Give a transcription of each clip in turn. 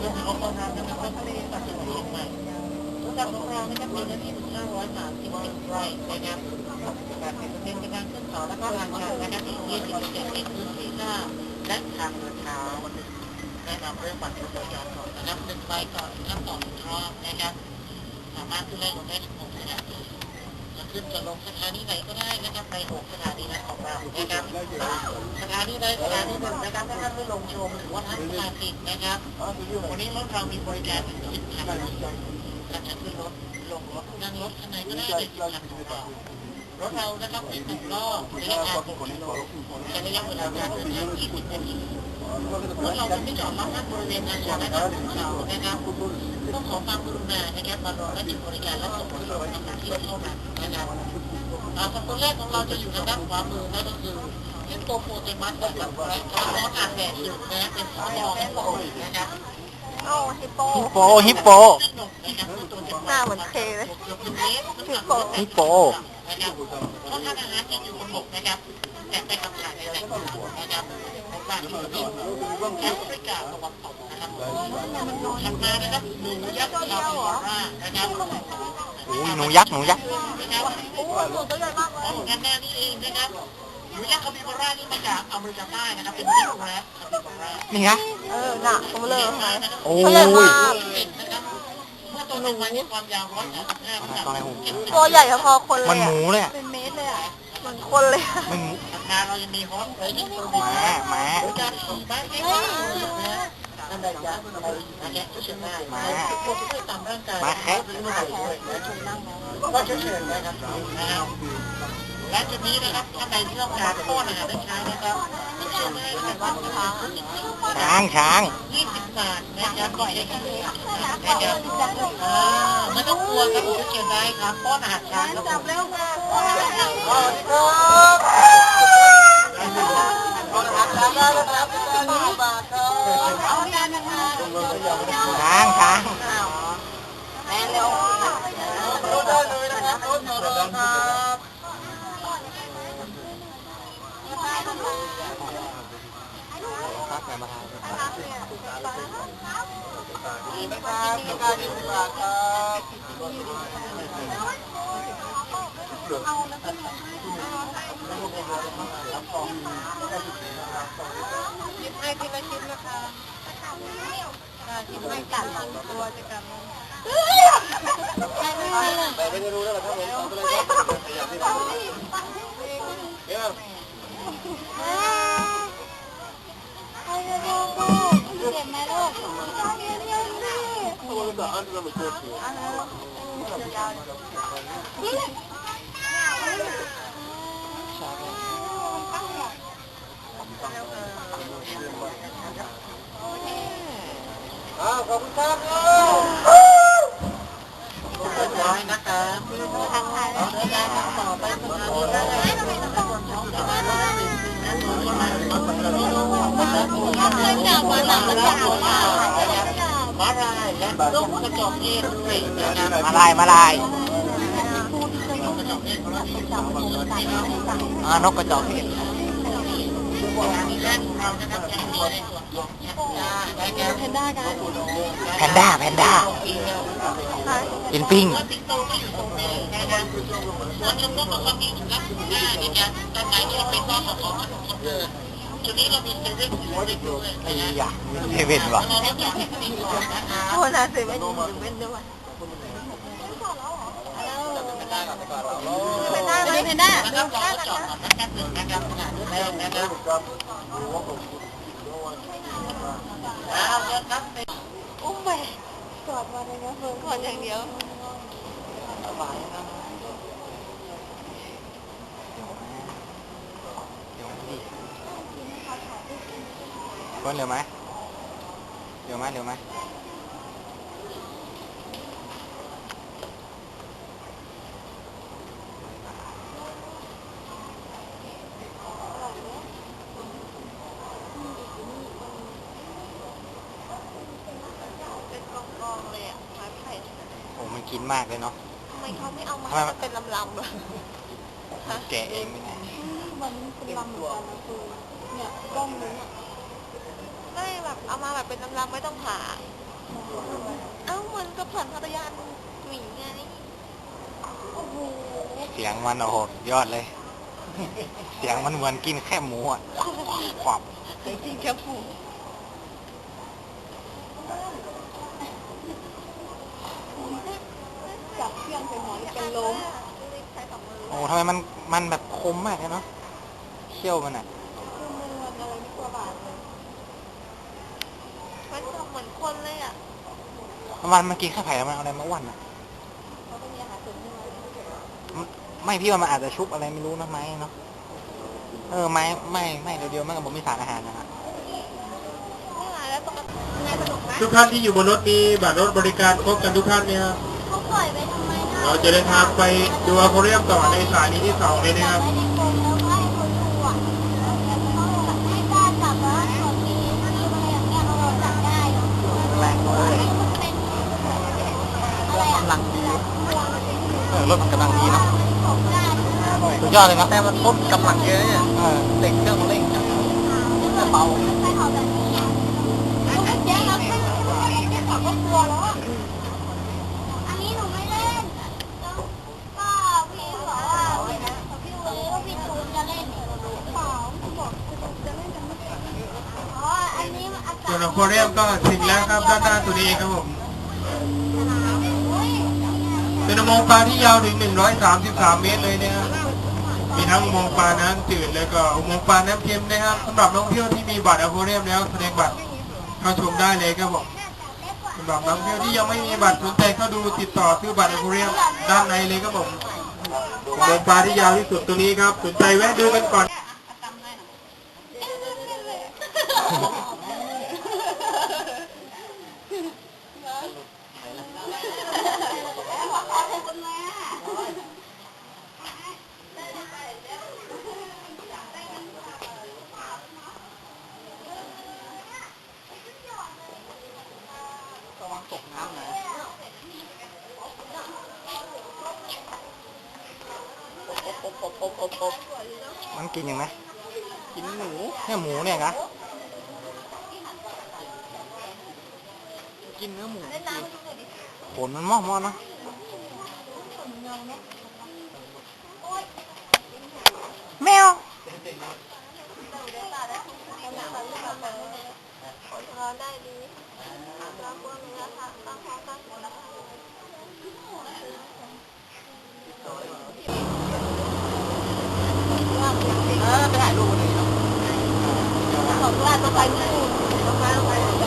เองของเรานะครับเป็นทะเลปัจจุบันเชียงใหม่รู้จักของเรานะครับมีเนื้อที่ถึง530ไร่นะครับแบบเป็นเป็นการขึ้นเขาและก็ทางชันนะครับที่27เอกพื้นที่หน้าและทางเดินเท้าแนะนำเรื่องบัตรประชาชนนะครับหนึ่งใบต่อหนึ่งขั้นต่อหนึ่งรอบนะครับสามารถขึ้นได้ลงได้ถึง6สถานีจะขึ้นจะลงสถานีไหนก็ได้นะครับใน6สถานีนั้นของเรานะครับ สถานีใดสถานีหนึ่งนะครับถ้าท่านไม่ลงชมหรือว่าท่านมาผิดนะครับวันนี้รถเรามีบริการถึง10คันท่านจะขึ้นรถลงรถนั่งรถข้างในก็ได้ใน10คันของเรารถเรานะครับเป็นหนึ่งรอบระยะทาง6กิโลใช้ระยะเวลาการเดินทาง20นาทีรถเราจะไม่จอดรับท่านบริเวณอาคารและทางขึ้นเขานะครับต้องขอความกรุณานะครับมารอและจุดบริการและส่งที่รถนักท่องที่เท่านั้นนะครับอ่าสกุลแรกของเราจะอยู่ทางด้านขวามือนั่นก็คือ เฮนโตโปเตมัสกับไรร้อนอาบแดดอยู่นะเป็นสองแม่ปนะครับโอ้ฮิปโปฮิปโปฮิปโปหน้าเหมือนเคเลยฮิปโปฮิปโปนะครับเพราะทาอาหารที่อยู่บนบกนะครับแต่ไปทำขายในแหล่งน้ำนะครับพบว่าที่นี่แอฟริกาตะวันตกนะครับถัดมานะครับหนูยักษ์ลาบิวาร่านะครับโอ้ยหนูยักษ์หนูยักษ์นะครับโอ้ยหนูตัวใหญ่มากเลยอ๋อกันแน่นี่เองนะครับ หนูยักษ์คาปิบาร่านี่มาจากอเมริกาใต้นะครับเป็นที่แรปคาปิบาร่านี่ไง เออหนักตัวเลยค่ะโอ้เขาใหญ่ยมากเห็นนะครับเมื่อตัวหนึ่งมันมีความยาวร้อยสามสิบห้าน้ำหนักตัวใหญ่พอๆคนเลมันยหอะมูเลยอะเป็นเมตรเลยอะเหมือนคนเลยอะมันหมูทำงานเรายังมีฮอสเรดิ้งเซอร์วิสหมาหมาบริการขี่ม้าให้ความรู้นะนั่นแหละจ้ะอะไรนะแกช่วยได้มาพวกที่ตามร่างกายหรือมาด้วยนะช่วยนั่งก็ช่วยเชิญนะครับนะครับ และจุดนี้นะครับท่านใดที่ต้องการป้อนอาหารได้ใช้นะครับไม่เชื่อไม่ได้แต่ว่าช้างช้างช้าง20บาทนะครับก่อยได้แค่นี้นะครับอ่าไม่ต้องกลัวครับผมเชิญได้ครับป้อนอาหารช้างครับจับเร็วค่ะ เอาจานนะคะ ช้างช้าง แม่เร็ว ครับไหนมาทาน คิดให้ทีละชิ้นนะคะชิ้นไม่กัดสองตัวจะกันไม่ไม่ไม่ไม่ได้รู้แล้วครับผมเจ็บไหมลูกเย็นเย็น ดิขอบคุณครับเรียบร้อยนะครับทางไมาลายและลูกกระจกเทศด้วยมาลายมาลายลูกกระจกเงียดนกกระจอกเทศแรกของเรานะครับยังมีในส่วนของแพนด้าแก่แพนด้ากันแพนด้าแพนด้ากินปิ้ง อยู่นี้นะครับส่วนชมรมเรามีถึงรับถึงหน้านะครับด้านในนี่เป็นข้อของของถนนคนเดินจุดนี้เรามีเซเว่นอยู่ด้วยไอ้นะครับยะเทเว่นวะเราได้จอดให้ฟรีก่อนนะคะโอ้น่าเสียเป็นเว้นด้วยแพนด้าไหมแพนด้าเราก็จอดก่อนนะครับหนึ่งนะครับขนาดแรกนะครับเอาเชิญครับอุ้มไปกอดมาเลยนะเพิ่งกอดอย่างเดียวก้น เร็วไหมเร็วไหมเร็วไหมเป็นกองๆเลยอะไม้ไผ่โอ้มันกินมากเลยเนาะทำไมเขาไม่เอามาทำไมเป็นลำๆเลยแกะเองไม่ได้มันเป็นลำเหมือนกันนะคือเนี่ยกล้องนี้ ไม่แบบเอามาแบบเป็นลำๆไม่ต้องผ่า เอ้ามันก็ผ่านพัทยานหมีไง โอ้โห เสียงมันโอ้โหยอดเลย เสียงมันเหมือนกินแค่หมูอะขวับจริงๆแค่ผูจับเครื่องไปหอยเป็นลม โอ้ทำไมมันมันแบบคมมากเลยเนาะเขี้ยวมันอะ คือมันมันอะไรไม่กลัวบาดเลย มันทำเหมือนคนเลยอะ มันมันกินข้าวไผ่แล้วมันเอาอะไรมาอ้วนอะเขาเป็นอาหารเสริมใช่ไหมไม่พี่ว่ามันอาจจะชุบอะไรไม่รู้นะไม้เนาะเออไม้ไม่ไม่เดียวๆมันกับผมมีสารอาหารนะฮะไม่หายแล้วปกติไงสนุกไหมทุกท่านที่อยู่บนรถมีบัตรรถบริการครบกันทุกท่านไหมครับเขาปล่อยไปทำไมนะเราจะเดินทางไปดูอควาเรียมต่อในสถานีที่สองเลยนะครับไว้ในกรงแล้วก็ให้คนดูอะเขาแบบไม่กล้าจับแล้วบางทีถ้ามีอะไรอย่างเงี้ยเราจับได้เนาะ แรงเลย เป็นอะไรอะ กำลังดีเออ รถมันกำลังดีเนาะของกล้าสุดยอดเลยนะแต่มันต้นกำลังเยอะเนี่ยเด็กเครื่องเร่งจังแต่เบาไม่เอาแบบนี้อะเจ๊รับไม่ได้เจ๊ขับก็กลัวแล้วอะนี่หนูไม่เล่นก็พี่บอกว่าพี่วันนี้ว่าพี่ตูนจะเล่นเปล่าบอกคุณจะเล่นกันไม่เป็นอ๋ออันนี้อากาศส่วนอควาเรียมก็ถึงแล้วครับด้านหน้าตัวนี้ครับผม เป็นอุโมงค์ปลาที่ยาวถึง 133 เมตรเลยนะครับมีทั้งอุโมงค์ปลาน้ำจืดแล้วก็อุโมงค์ปลาน้ำเค็มนะครับสำหรับนักท่องเที่ยวที่มีบัตรอควาเรียมแล้วแสดงบัตรเข้าชมได้เลยครับผมสำหรับนักท่องเที่ยวที่ยังไม่มีบัตรสนใจเข้าดูติดต่อซื้อบัตรอควาเรียมด้านในเลยครับผมอุโมงค์ปลาที่ยาวที่สุดตัวนี้ครับสนใจแวะดูกันก่อน มันกินยังไงกินหมูเนี่ยหมูเนี่ยนะกินเนื้อหมูขนมันมอกมอนะแมว เราได้ดีเราควรมีราคาตั้งพอตั้งหัวราคาเออไปถ่ายรูปนี่ของ ร้านต้องไปนู่นต้องมาไปเ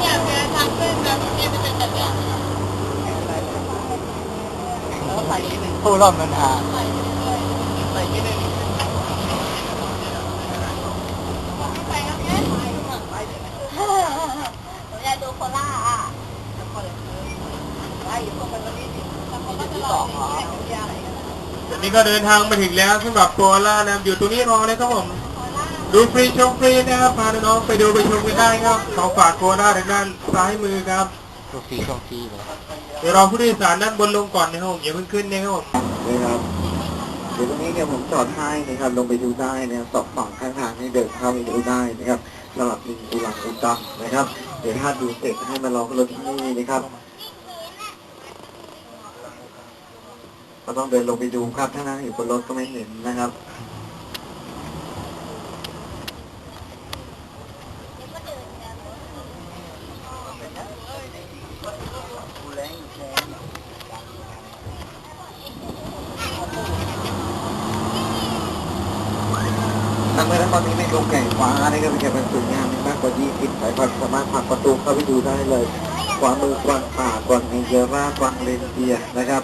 นี่ยเวลาทางขึ้นนะเนี่ยมันจะแบบเนี้ยแล้วใส่นิดนึงผู้ร่วมเดินทางใส่นิดนึงใส่นิดนึงไปครับเนี่ยผมอยากดูโคล่าอะไปอยู่ตรงกันนี้สิที่สองเหร อันนี้ก็เดินทางมาถึงแล้วสำหรับโคอาล่านะครับอยู่ตรงนี้รอเลยครับผม ดูฟรีชมฟรีนะครับพาน้องๆไปดูไปชมกันได้ครับเขาฝากโคอาล่าทางด้านซ้ายมือครับช่วงฟรีช่วงฟรีเลยเดี๋ยวรอผู้โดยสารด้านบนลงก่อนนะครับผมอย่าเพิ่งขึ้นนะครับผมนะครับเดี๋ยวตรงนี้เนี่ยผมจอดให้นะครับลงไปดูได้นะครับสองฝั่งข้างทางให้เดินเข้าไปดูได้นะครับสำหรับลิงอุลังอุตังนะครับ เดี๋ยวถ้าดูเสร็จให้มาลองรถที่นี่นะครับ ก็ต้องเดินลงไปดูครับ ถ้านั่งอยู่บนรถก็ไม่เห็นนะครับทางเมื่อตอนนี้ในโรงแก่งฟ้านะครับเป็นแข่งเป็นสวยงามมากกว่า20สายพันธุ์สามารถผลักประตูเข้าไปดูได้เลยขวามือกวางป่ากวางไนเจอร่ากวางเรนเดียร์นะครับ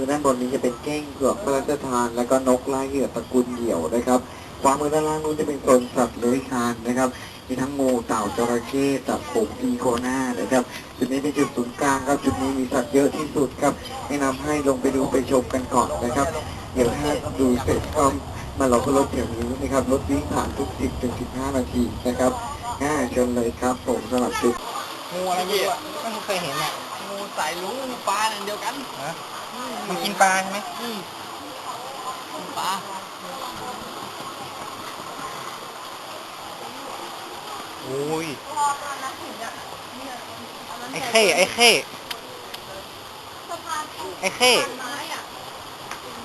มือด้านบนนี้จะเป็นเก้งเผือกพระราชทาน แล้วก็นกลาเหยื่อตระกูลเดี่ยวนะครับขวามือด้านล่างนู้นจะเป็นโซนสัตว์เลื้อยคลานนะครับ มีทั้งงูเต่าจระเข้ตับผมอีโคนานะครับ จุดนี้เป็นจุดศูนย์กลางครับ จุดนี้มีสัตว์เยอะที่สุดครับแนะนำให้ลงไปดูไปชมกันก่อนนะครับ เดี๋ยวถ้าดูเสร็จก็มาเราก็รถแถวนี้นะครับรถวิ่งผ่านทุก 10ถึง15 นาทีนะครับง่ายเชิญเลยครับผมสำหรับจุดงูอะไรไม่รู้อะไม่เคยเห็นอะ สายลุงปลาเดียวกันฮะมันกินปลาใช่ไหมปลาโอ้ยพอตอนนั้นถึงอะเนี่ยตอนนั้นไอ้เข้ไอ้เข้สะพานไอ้เข้สะพานไม้อะ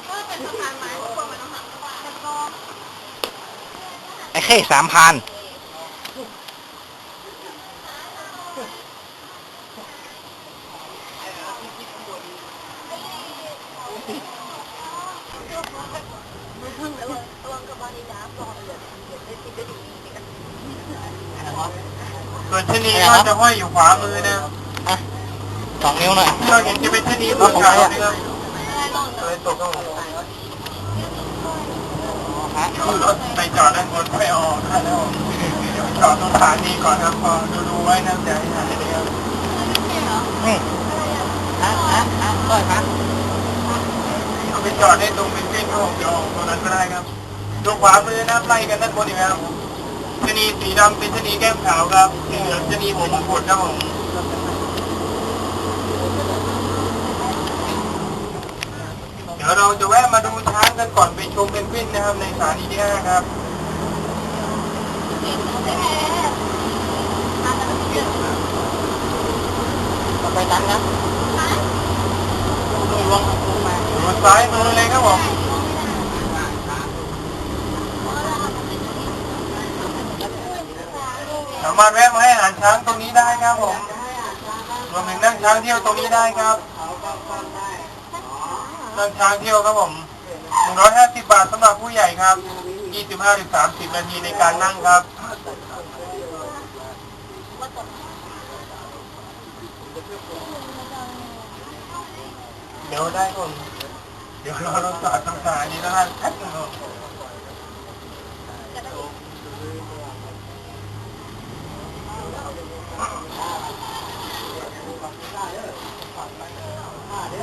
ก็เป็นสะพานไม้ทุกคนมันต้องหักแต่ก็ ไอ้เข้สามพัน ส่วนชะนีก็จะห้อยอยู่ขวามือนะอะสองนิ้วหน่อยที่เราเห็นจะเป็นชะนีตัวขาวนะครับเลยตกก็รถไปจอดด้านบนไม่ออกนะแล้วเดี๋ยวจอดตรงสถานีก่อนครับพอดูดูไว้นะเดี๋ยวให้หายเลยครับนี่อะอะอะต่อยครับเอาไปจอดให้ตรงเป็นเส้นของจองตรงนั้นก็ได้ครับดูขวามือนะไล่กันด้านบนอีกแล้ว ชะนีสีดำเป็นชะนีแก้มขาวครับสีเหลืองชะนีหัวมงกุฎครับผมเดี๋ยวเราจะแวะมาดูช้างกันก่อนไปชมเพนกวินนะครับในสถานีที่ห้าครับต่อไปตันนะลวงลงมาดูซ้ายมือเลยครับผมามารถแวะมาให้อาหารช้างตรงนี้ได้ครับผมรวมถึงนั่งช้างเที่ยวตรงนี้ได้ครับนั่งช้างเที่ยวครับผม150 บาทสำหรับผู้ใหญ่ครับ 25-30 นาทีในการนั่งครับเดี๋ยวได้ผมเดี๋ยวรอรถจอดตรงสถานีแล้วกันแป๊บนึงครับ แล้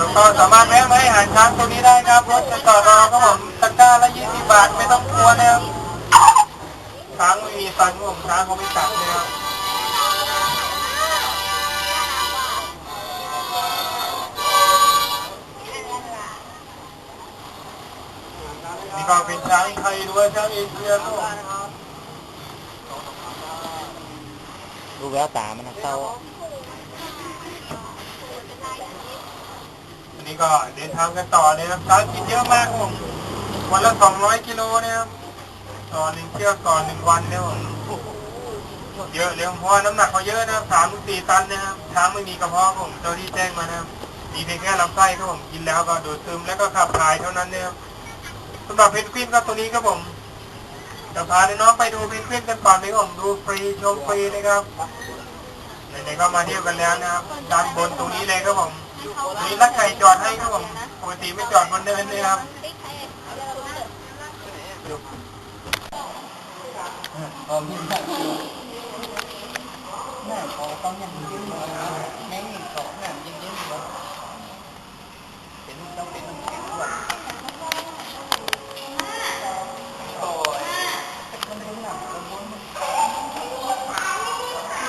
ว ก็สามารถแวะมาให้อาหารช้างตรงนี้ได้ครับรถจะจอดรอครับผมตะกร้าละ20บาทไม่ต้องกลัวนะครับช้างไม่มีฟันครับผมช้างเขาไม่กัดนะครับนี่ก็เป็นช้างไทยด้วยช้างเอเชียครับผมดูแววตามันนะเศร้า นี้ก็เดินทางกันต่อเลยครับช้างกินเยอะมากผมวันละ200กิโลนะครับต่อหนึ่งเที่ยวต่อหนึ่งวันเนี่ยผมเยอะเลยเพราะว่าน้ำหนักเขาเยอะนะสามสี่ตันนะครับช้างไม่มีกระเพาะครับผมเจ้าที่แจ้งมานะครับมีเพียงแค่ลำไส้ครับผมกินแล้วก็ดูดซึมแล้วก็ขับถ่ายเท่านั้นนะครับสำหรับเพนกวินก็ตัวนี้ครับผมจะพาน้องไปดูเพนกวินกันก่อนเลยผมดูฟรีชมฟรีนะครับไหนๆก็มาเที่ยวกันแล้วนะครับด้านบนตรงนี้เลยครับผม มีนักไก่จอดให้ครับผมปกติไม่จอดบนเดินเลยครับแม่ขอต้องยังยืนมาแม่ขอแม่งยืนยืนมาเป็นต้องเป็นแข็งด้วย